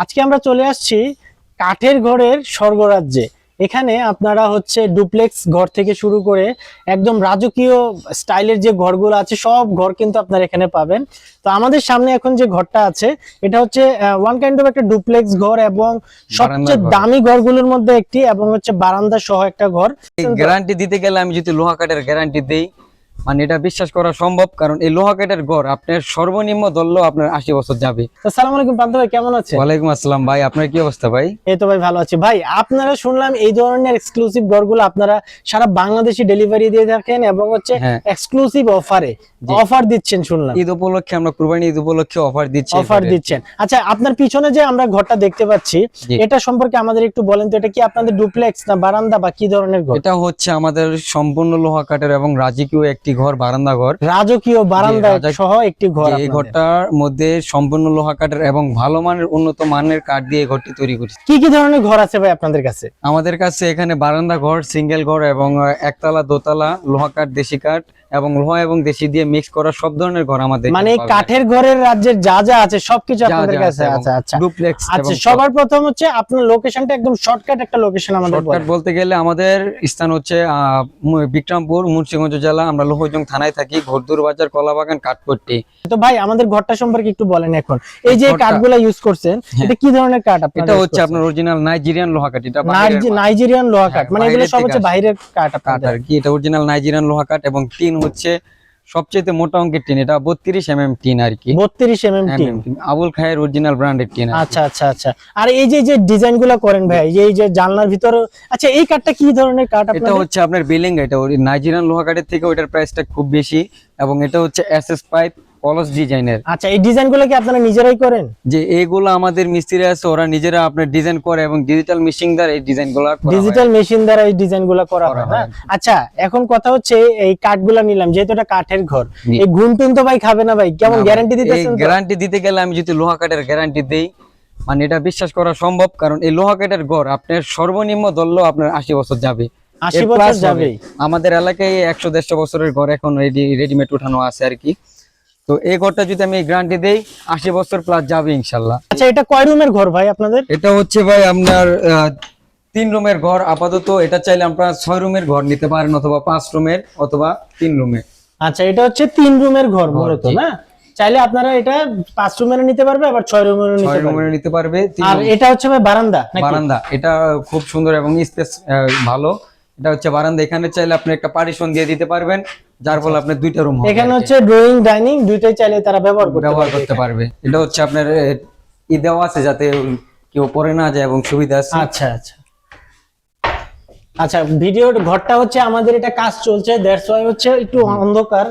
আজকে আমরা চলে আসছি কাঠের ঘরের স্বর্গরাজ্যে। এখানে আপনারা হচ্ছে ডুপ্লেক্স ঘর থেকে শুরু করে একদম রাজকীয় স্টাইলের যে ঘরগুলো আছে সব ঘর কিন্তু আপনারা এখানে পাবেন। তো আমাদের সামনে এখন যে ঘরটা আছে এটা হচ্ছে ওয়ান কাইন্ড অফ একটা ডুপ্লেক্স ঘর এবং সবচেয়ে। দামি ঘরগুলোর মধ্যে একটি এবং হচ্ছে বারান্দা সহ একটা ঘর। গ্যারান্টি দিতে গেলে আমি যদি লোহা কাঠের গ্যারান্টি দেই মানে এটা বিশ্বাস করা সম্ভব কারণ এই লোহা কাঠের ঘর আপনার সর্বনিম্ন ধরলেও আপনার আশি বছর যাবে। আসসালামু আলাইকুম প্রান্ত ভাই কেমন আছে ওয়ালাইকুম আসসালাম ভাই আপনার কি অবস্থা ভাই? এই তো ভাই ভালো আছি। ভাই আপনারা শুনলাম এই ধরনের এক্সক্লুসিভ ঘরগুলো আপনারা সারা বাংলাদেশে ডেলিভারি দিয়ে থাকেন এবং হচ্ছে। এক্সক্লুসিভ অফারে অফার দিচ্ছেন শুনলাম। ঈদ উপলক্ষে আমরা কুরবানি ঈদ উপলক্ষে অফার দিচ্ছি অফার দিচ্ছেন। আচ্ছা আপনার পিছনে যে আমরা ঘরটা দেখতে পাচ্ছি এটা সম্পর্কে আমাদের একটু বলেন তো এটা কি আপনাদের ডুপ্লেক্স না বারান্দা বা কি ধরনের ঘর? এটা হচ্ছে আমাদের সম্পূর্ণ লোহা কাঠের এবং রাজকীয় একটি ঘর বারান্দা ঘর। রাজকীয় বারান্দা সহ একটি ঘর এই ঘরটার মধ্যে সম্পূর্ণ লোহা কাঠের এবং ভালো মানের উন্নত মানের কাঠ দিয়ে ঘরটি তৈরি করছি। কি কি ধরনের ঘর আছে ভাই আপনাদের কাছে? আমাদের কাছে এখানে বারান্দা ঘর সিঙ্গেল ঘর এবং একতলা দোতলা লোহা কাঠ দেশি কাঠ এবং লোহা এবং দেশি দিয়ে মিক্স করা সব ধরনের ঘর আমাদের মানে। কাঠের ঘরের রাজ্যের যা যা আছে সবকিছু আপনাদের কাছে আছে আচ্ছা। আচ্ছা ডুপ্লেক্স আচ্ছা সবার প্রথম হচ্ছে আপনার লোকেশনটা একদম শর্টকাট একটা লোকেশন আমাদের শর্টকাট বলতে গেলে আমাদের স্থান হচ্ছে বিক্রমপুর মুন্সিগঞ্জ জেলা। আমরা লোহজং থানায় থাকি ঘোরদুর বাজার কলাবাগান কাঠপট্টি। তো ভাই আমাদের ঘরটা সম্পর্কে একটু বলেন এখন। এই যে কাঠগুলা ইউজ করছেন এটা কি ধরনের কাঠ আপনারা এটা হচ্ছে আপনার অরিজিনাল নাইজেরিয়ান লোহা কাঠ এটা নাইজেরিয়ান লোহা কাঠ হ্যাঁ, মানে এগুলো সব হচ্ছে বাইরের কাঠ কাঠ আপনাদের। আর কি এটা অরিজিনাল নাইজেরিয়ান লোহা কাঠ এবং টিন হচ্ছে সবচেয়ে মোটা অঙ্কের টিন এটা বত্রিশ এম এম টিন আর কি। বত্রিশ M M tin. Abul Khayer original ব্র্যান্ডের টিন আচ্ছা আচ্ছা আচ্ছা। আর এই যে যে ডিজাইনগুলো করেন ভাই এই যে জানলার ভিতর আচ্ছা এই কাঠটা কি ধরনের কাঠ এটা হচ্ছে আপনার বিলিং এটা নাইজেরিয়ান লোহা কাঠের থেকে ওইটার প্রাইসটা খুব বেশি এবং এটা হচ্ছে এসএস পাইপ কলস ডিজাইনের আচ্ছা এই ডিজাইনগুলো কি আপনারা নিজেরাই করেন? যে এইগুলো আমাদের মিস্ত্রি আছে ওরা নিজেরা আপনার ডিজাইন করে এবং ডিজিটাল মেশিন দ্বারা এই ডিজাইনগুলো ডিজিটাল মেশিন দ্বারা এই ডিজাইনগুলো করা হয়? হয়। না আচ্ছা এখন কথা হচ্ছে এই কাঠগুলা নিলাম যেহেতু এটা কাঠের ঘর। এই ঘুম টুন তো ভাই খাবে না ভাই? কেমন গ্যারান্টি দিতেছেন? গ্যারান্টি দিতে গেলে আমি যদি লোহা কাঠের গ্যারান্টি দেই মানে এটা বিশ্বাস করা সম্ভব কারণ এই লোহা কাঠের ঘর আপনার সর্বনিম্ন ধরলেও আপনার আশি বছর যাবে। 80 এর বছর। যাবেই। আমাদের এলাকায় একশো দেড়শো বছরের ঘর এখন রেডিমেড উঠানো আছে আর কি। তো এই ঘরটা যদি আমি গ্যারান্টি দেই আশি বছর প্লাস যাবে ইনশাল্লাহ। আচ্ছা এটা কয় রুমের ঘর ভাই আপনাদের? এটা হচ্ছে ভাই আপনার তিন রুমের ঘর আপাতত। এটা চাইলে আপনারা ছয় রুমের ঘর নিতে পারেন অথবা পাঁচ রুমের অথবা তিন রুমের আচ্ছা এটা হচ্ছে তিন রুমের ঘর মূলত। না? চাইলে আপনারা এটা পাঁচ রুমের নিতে পারবে আবার ছয় রুমের নিতে ছয় পারবে। রুমের নিতে পারবে আর এটা হচ্ছে ভাই বারান্দা বারান্দা। এটা খুব সুন্দর এবং স্পেস ভালো। এটা হচ্ছে বারান্দা। এখানে চাইলে আপনি একটা পার্টিশন দিয়ে দিতে পারবেন যার ফলে আপনার দুইটা রুম এখানে হচ্ছে ড্রয়িং ডাইনিং দুইটাই চাইলে তারা ব্যবহার করতে ব্যবহার পারবে করতে পারবে। এটা হচ্ছে আপনার ই দেওয়া আছে যাতে কেউ পরে না যায় এবং সুবিধা আছে। আচ্ছা আচ্ছা। আচ্ছা ভিডিওর ঘরটা হচ্ছে আমাদের এটা কাজ চলছে দ্যাটস ওয়াই হচ্ছে একটু অন্ধকার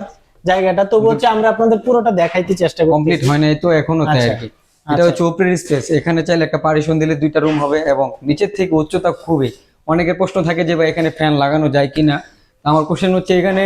জায়গাটা। তবু হচ্ছে আমরা আপনাদের পুরোটা দেখাইতে চেষ্টা করি কমপ্লিট হয় নাই তো এখনও তাই আর আচ্ছা, কি এটা হচ্ছে উপরের স্পেস এখানে চাইলে একটা পার্টিশন দিলে দুইটা রুম হবে এবং নিচের থেকে উচ্চতা খুবই। অনেকের প্রশ্ন থাকে যে, ভাই, এখানে ফ্যান লাগানো যায় কিনা? আমার কোশ্চেন হচ্ছে এখানে,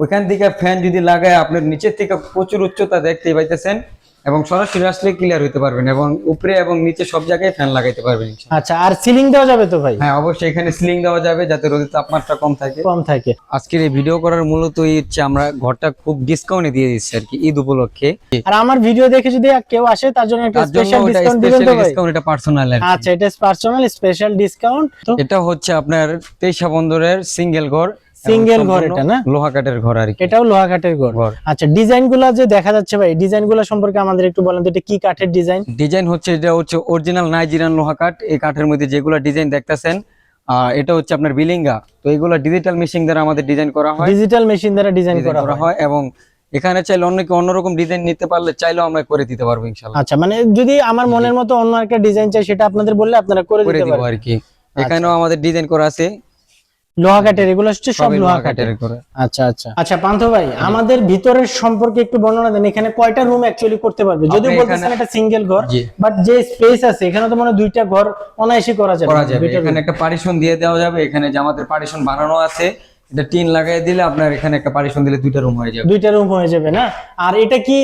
ওইখান থেকে ফ্যান যদি লাগায়, আপনার নিচের থেকে প্রচুর উচ্চতা দেখতে পাইতেছেন। এবং সরাসরি আসলে ক্লিয়ার হতে পারবেন এবং উপরে এবং নিচে সব জায়গায় ফ্যান লাগাইতে পারবেন আচ্ছা আর সিলিং দেওয়া যাবে তো ভাই? হ্যাঁ অবশ্যই এখানে সিলিং দেওয়া যাবে যাতে রোদের তাপমাত্রা কম থাকে। কম থাকে। আজকের এই ভিডিও করার মূলত এই হচ্ছে আমরা ঘরটা খুব ডিসকাউন্টে দিয়ে দিচ্ছি আর কি ঈদ উপলক্ষে। আর আমার ভিডিও দেখে যদি কেউ আসে তার জন্য একটা স্পেশাল ডিসকাউন্ট দিবেন তো ভাই? ডিসকাউন্ট এটা পার্সোনাল আচ্ছা এটা পার্সোনাল স্পেশাল ডিসকাউন্ট তো এটা হচ্ছে আপনার তেইশা বন্দরের সিঙ্গেল ঘর Single ঘর এটা না? লোহা কাঠের ঘর আর কি। এটাও লোহা কাঠের ঘর। আচ্ছা ডিজাইনগুলা যে দেখা যাচ্ছে ভাই ডিজাইনগুলা সম্পর্কে আমাদের একটু বলেন তো এটা কি কাঠের ডিজাইন? ডিজাইন হচ্ছে এটা হচ্ছে অরিজিনাল নাইজেরিয়ান লোহা কাঠ এই কাঠের মধ্যে যেগুলা ডিজাইন দেখতেছেন আর এটা হচ্ছে আপনার বিলিঙ্গা। তো এগুলো ডিজিটাল মেশিন দ্বারা আমাদের ডিজাইন করা হয়। ডিজিটাল মেশিন দ্বারা ডিজাইন করা হয়। এবং এখানে চাইলে অন্য অন্যরকম ডিজাইন নিতে পারলে চাইলেও আমরা করে দিতে পারব ইনশাল্লাহ আচ্ছা মানে যদি আমার মনের মতো অন্য একটা ডিজাইন চাই সেটা আপনাদের বললে আপনারা করে দিতে পারেন আর কি। এখানেও আমাদের ডিজাইন করা আছে। লোহা কাঠের এগুলো হচ্ছে সব লোহা কাঠের। আচ্ছা আচ্ছা। আচ্ছা পান্থ ভাই আমাদের ভিতরের সম্পর্কে একটু বর্ণনা দেন। এখানে কয়টা রুম অ্যাকচুয়ালি করতে পারবে? যদি বলতেছেন এটা সিঙ্গেল ঘর বাট যে স্পেস আছে এখানে তো মানে দুইটা ঘর করা যাবে করা যাবে। এখানে একটা পার্টিশন দিয়ে দেওয়া যাবে। এখানে যে আমাদের পার্টিশন বানানো আছে এটা টিন লাগাই দিলে আপনার এখানে একটা পারিশন দিলে দুইটা রুম হয়ে যাবে। দুইটা রুম হয়ে যাবে না? আর এটা কি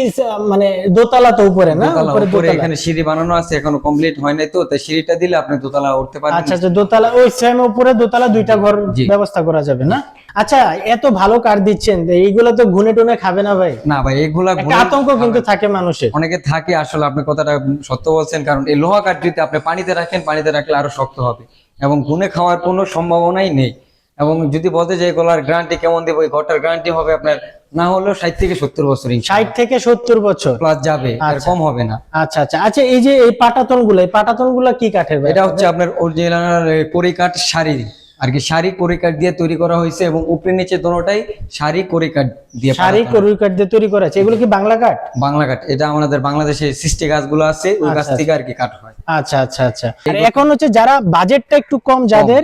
মানে দোতলা তো উপরে না? উপরে এখানে সিঁড়ি বানানো আছে এখনও কমপ্লিট হয় নাই তো তাই সিঁড়িটা দিলে আপনি দোতলা উঠতে পারবেন। আচ্ছা আচ্ছা দোতলা ওই সেম উপরে দোতলা দুইটা ঘর। ব্যবস্থা করা যাবে না? আচ্ছা এত ভালো কাঠ দিচ্ছেন? এইগুলো তো ঘুনে টুনে খাবে না ভাই। না ভাই এগুলা আতঙ্ক কিন্তু থাকে মানুষের। অনেকে থাকে আসলে আপনি কথাটা সত্য বলছেন কারণ এই লোহা কাঠ যদি আপনি পানিতে রাখেন পানিতে রাখলে আরও শক্ত হবে। এবং গুনে খাওয়ার কোনো সম্ভাবনাই নেই। এবং যদি বলতে যাই গলার গ্যারান্টি কেমন দেবো এই ঘরটার গ্যারান্টি হবে আপনার না হলেও ষাট থেকে সত্তর বছর ষাট থেকে সত্তর বছর। প্লাস যাবে আর আচ্ছা। কম হবে না। আচ্ছা আচ্ছা। আচ্ছা এই যে এই পাটাতনগুলো এই পাটাতনগুলো কি কাঠের এটা হচ্ছে আপনার অরিজিনাল পরিকাঠ কাঠ শাড়ি আর কি শাড়ি কাঠ দিয়ে তৈরি করা হয়েছে এবং উপরে নিচে দোনোটাই শাড়ি কড়ি কাঠ দিয়ে শাড়ি কাঠ দিয়ে তৈরি করা আছে। এগুলো কি বাংলা কাঠ? বাংলা কাঠ। এটা আমাদের বাংলাদেশে সৃষ্টি গাছগুলো আছে ওই গাছ আচ্ছা, থেকে আর কি কাঠ হয়। আচ্ছা আচ্ছা আচ্ছা। এখন হচ্ছে যারা বাজেটটা একটু কম যাদের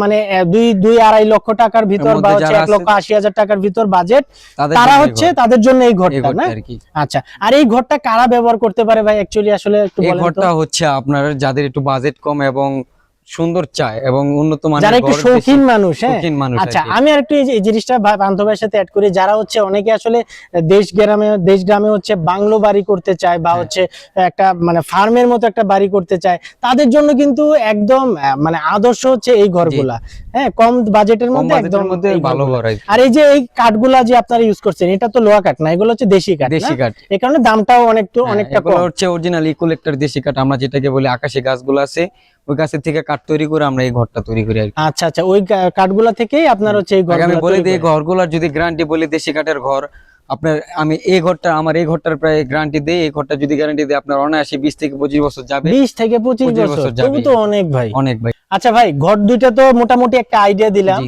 মানে দুই দুই আড়াই লক্ষ টাকার ভিতর বা হচ্ছে এক লক্ষ আশি হাজার টাকার ভিতর বাজেট তারা হচ্ছে তাদের জন্য এই ঘরটা না? আচ্ছা আর এই ঘরটা কারা ব্যবহার করতে পারে ভাই? অ্যাকচুয়ালি আসলে একটু এই ঘরটা হচ্ছে আপনার যাদের একটু বাজেট কম এবং সুন্দর চায় এবং উন্নত মানের যারা একটু শৌখিন মানুষ হ্যাঁ? মানুষ আচ্ছা আমি আর একটু এই জিনিসটা বান্ধবের সাথে অ্যাড করি যারা হচ্ছে অনেকে আসলে দেশ গ্রামে দেশ গ্রামে হচ্ছে বাংলো বাড়ি করতে চায় হ্যাঁ। বা হচ্ছে একটা মানে ফার্মের মতো একটা বাড়ি করতে চায় তাদের জন্য কিন্তু একদম মানে আদর্শ হচ্ছে এই ঘরগুলা। হ্যাঁ কম বাজেটের মধ্যে একদম ভালো। ঘর আর এই যে এই কাঠগুলা যে আপনারা ইউজ করছেন এটা তো লোহা কাঠ না এগুলো হচ্ছে দেশি কাঠ দেশি কাঠ। এই কারণে দামটাও অনেকটু হ্যাঁ, অনেকটা কম। হচ্ছে অরিজিনাল ইকোলেক্টর দেশি কাঠ। আমরা যেটাকে বলি আকাশি গাছগুলো আছে ওই গাছের থেকে কাঠ তৈরি করে আমরা এই ঘরটা তৈরি করি আর আচ্ছা আচ্ছা ওই কাঠগুলা থেকেই আপনার হচ্ছে এই ঘর আমি বলে দিই ঘরগুলার যদি গ্যারান্টি বলি দেশি কাঠের ঘর আপনার আমি এই ঘরটা আমার এই ঘরটার প্রায় গ্যারান্টি দেই এই ঘরটা যদি গ্যারান্টি দেয় আপনার অনায়াসে বিশ থেকে পঁচিশ বছর যাবে। বিশ থেকে পঁচিশ বছর তবু তো অনেক ভাই। অনেক ভাই। আচ্ছা ভাই ঘর দুইটা তো মোটামুটি একটা আইডিয়া দিলাম।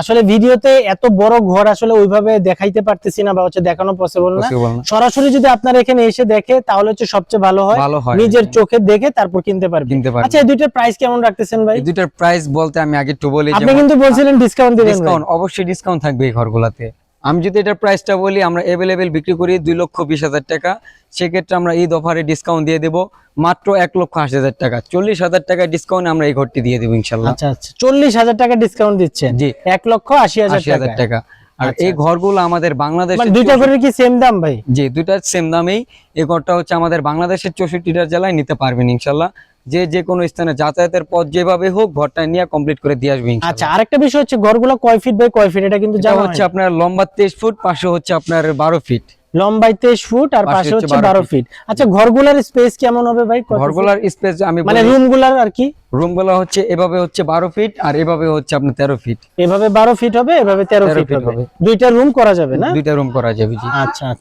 আসলে ভিডিওতে এত বড় ঘর আসলে ওইভাবে দেখাইতে পারতেছি না বা হচ্ছে দেখানো পসিবল না। সরাসরি যদি আপনার এখানে এসে দেখে তাহলে হচ্ছে সবচেয়ে ভালো হয়। নিজের চোখে দেখে তারপর কিনতে পারবেন। আচ্ছা এই দুইটার প্রাইস কেমন রাখতেছেন ভাই? দুইটার প্রাইস বলতে আমি আগে একটু বলি আপনি কিন্তু বলছিলেন ডিসকাউন্ট দিবেন ডিসকাউন্ট অবশ্যই ডিসকাউন্ট থাকবে এই ঘরগুলাতে। আমি যদি এটার প্রাইসটা বলি আমরা অ্যাভেলেবেল বিক্রি করি দুই লক্ষ বিশ হাজার টাকা। সেক্ষেত্রে আমরা ঈদ অফারে ডিসকাউন্ট দিয়ে দেবো মাত্র এক লক্ষ আশি হাজার টাকা। চল্লিশ হাজার টাকা ডিসকাউন্ট আমরা এই ঘরটি দিয়ে দেবো ইনশাল্লাহ। আচ্ছা আচ্ছা। চল্লিশ হাজার টাকা ডিসকাউন্ট দিচ্ছেন? জি। এক লক্ষ আশি হাজার টাকা। আর আচ্ছা, এই ঘরগুলো আমাদের বাংলাদেশের মানে দুইটা করে কি সেম দাম ভাই? যে দুইটা সেম দামেই এই ঘরটা হচ্ছে আমাদের বাংলাদেশের চৌষট্টিটা জেলায় নিতে পারবেন ইনশাল্লাহ। যে যে কোনো স্থানে যাতায়াতের পথ যেভাবে হোক ঘরটা নিয়ে কমপ্লিট করে দিয়ে আসবে ইনশাল্লাহ। আচ্ছা আরেকটা বিষয় হচ্ছে ঘরগুলো কয় ফিট বাই কয় ফিট এটা কিন্তু জানা হচ্ছে আপনার লম্বা তেইশ ফুট পাশে হচ্ছে আপনার বারো ফিট লম্বাই তেইশ ফুট আর পাশে হচ্ছে হচ্ছে 12 বারো ফিট আচ্ছা ঘরগুলার স্পেস কেমন হবে ভাই? ঘরগুলার স্পেস আমি মানে রুমগুলার আর কি? রুমগুলো হচ্ছে এভাবে হচ্ছে বারো ফিট আর এভাবে হচ্ছে আপনার তেরো ফিট এভাবে বারো ফিট হবে এভাবে তেরো 13 ফিট হবে। দুইটা রুম করা যাবে না? দুইটা রুম করা যাবে জি। আচ্ছা আচ্ছা।